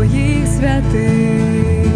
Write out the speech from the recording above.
твоїх святих.